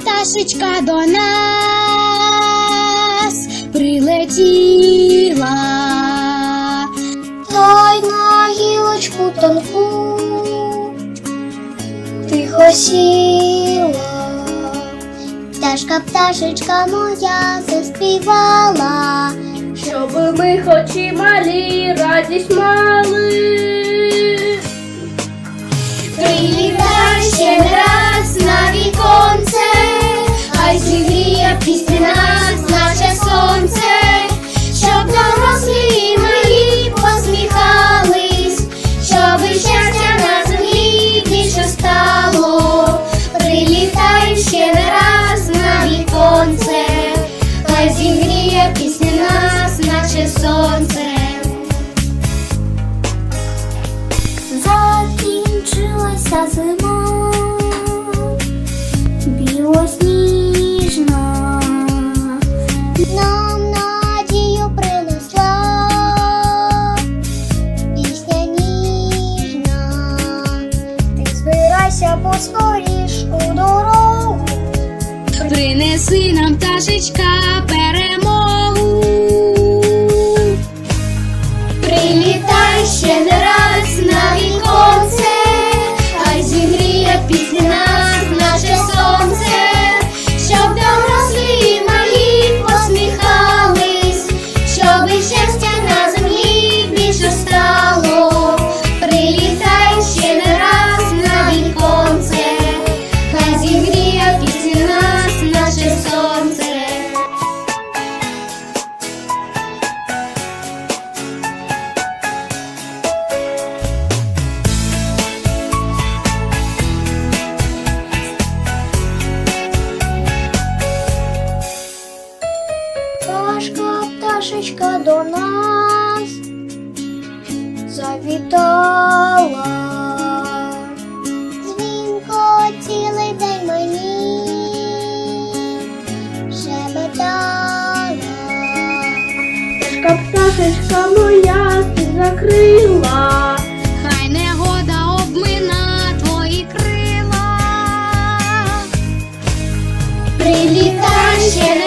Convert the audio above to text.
пташечка до нас прилетіла. Дай на гілочку тонку, тихо сіла. Пташка, пташечка моя заспівала. Щоб ми хоч і малі, радість мали. Принеси нам пташечка перемогу. Прилітай ще не раз на віконце, хай зігріє нас наше сонце, щоб дорослі малі посміхались, щоб щастя пташечка до нас завітала, дзвінко цілий день мені шепетала. Пташка, пташечка моя ти закрила. Хай негода обмина твої крила. Прилітай ще